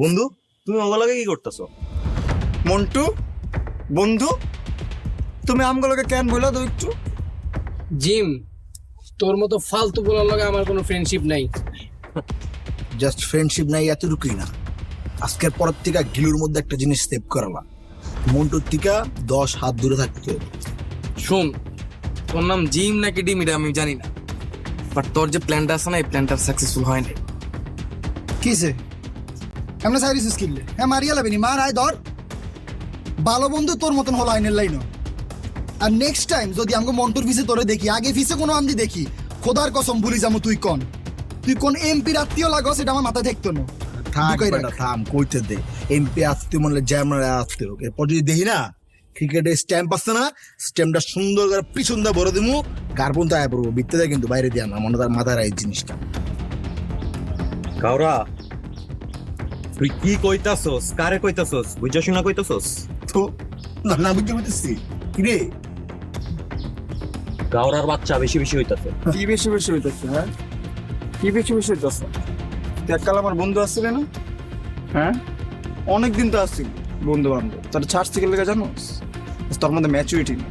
বন্ধু তুমি ওগুলোকে কি করতেছো? মন্টু বন্ধু তুমি আমগুলোকে কেন বলো তো একটু? জিম তোর মতো ফালতু বলার লগে আমার কোনো ফ্রেন্ডশিপ নাই। জাস্ট ফ্রেন্ডশিপ নাই এতটুকুই না। আজকের পরের থেকে গিলুর মধ্যে একটা জিনিস সেভ করালা। মন্টুর থেকে দশ হাত দূরে থাকতে হবে। শোন তোর নাম জিম নাকি ডিম এটা আমি জানি না। বাট তোর যে প্ল্যানটা আছে না এই প্ল্যানটা সাকসেসফুল হয়নি না কিসে এমন সাইরিস স্কিল। হ্যাঁ মারিয়া লাবিনি মার আয় ধর। ভালো বন্ধু তোর মতন হলো আইনের লাইনও। আর নেক্সট টাইম যদি আমাকে মন্টুর ফিসে তোরে দেখি আগে ফিসে কোনো আমদি দেখি খোদার কসম ভুলি যাব তুই কোন। তুই কোন এমপির আত্মীয় লাগো সেটা আমার মাথায় দেখতো না। বেটা থাম কইতে দে। এমপি আসতে মনে জ্যামার এরপর যদি দেখি না ক্রিকেটের স্ট্যাম্প আসছে না স্ট্যাম্পটা সুন্দর করে পিছন দিয়ে ভরে দিমু কার্বন তো আয় পড়ব। বিত্তে দেয় কিন্তু বাইরে দিয়া না মনে তার মাথায় এই জিনিসটা। কাউরা তুই কি কইতাছস? কারে কইতাছস? বুঝা শোনা কইতাছস? তো না না বুঝতে পারতেছি। কিরে? গাওরার বাচ্চা বেশি বেশি হইতাছে। কি বেশি বেশি হইতেছে হ্যাঁ? কি বেশি বেশি হইতেছে? এককাল আমার বন্ধু আসছিল না? হ্যাঁ? অনেকদিন তো আসছিল বন্ধু বান্ধব তার ছাড় থেকে লেগে জানো তোর মধ্যে ম্যাচুরিটি নেই।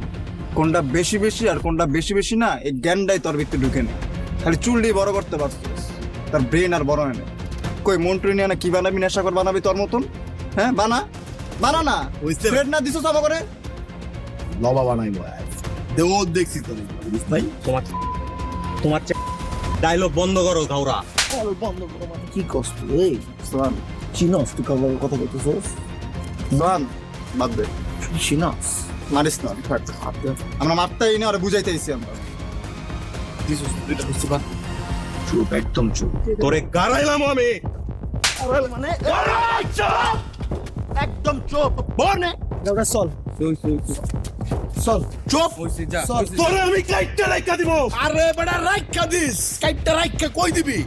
কোনটা বেশি বেশি আর কোনটা বেশি বেশি না এই জ্ঞানটাই তোর ভিতরে ঢুকে নেই। খালি চুল দিয়ে বড় করতে পারছিস। তার ব্রেন আর বড় হয় না। কই মন্টু নিয়ে না কি বানাবি নেশা কর বানাবি তোর মতন হ্যাঁ বানা বানা না। ব্রেড না দিছো সাবা করে লবা বানাইবো দেও দেখছি তো ভাই তোমার তোমার ডায়লগ বন্ধ করো গাওরা বন্ধ করো কি কষ্ট এই সোহান চিনস তুই কাবার কথা বলতেছস সোহান বাদ দে চিনস মারিস না। আমরা মারতেই না আর বুঝাইতে আইছি আমরা চুপ একদম চুপ। তোরে গারাইলাম আমি। একদম চুপ। বনে ওটা চল। চল। চুপ। চল। তোরে আমি কাইটটা রাইখা দিব। আরে বেটা রাইখা দিস। কাইটটা রাইখা কই দিবি?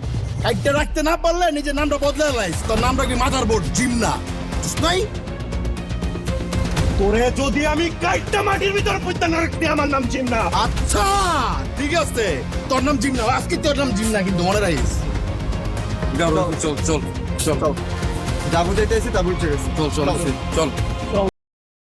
কাইটটা রাখতে না পারলে নিজের নামটা বদলে লাইস তোর নাম রাখবি মাথার বোর্ড জিম না নাই? তোরে যদি আমি কাইটটা মাটির ভিতর পড়তে না রাখতে আমার নাম চিন না আচ্ছা ঠিক আছে। তোর নাম জিন্না আজকে তোর নাম জিম না কিন্তু মনে রাখিস। চল চল চল চল। যা বুঝাইতে আইছি তা চল চল। চল।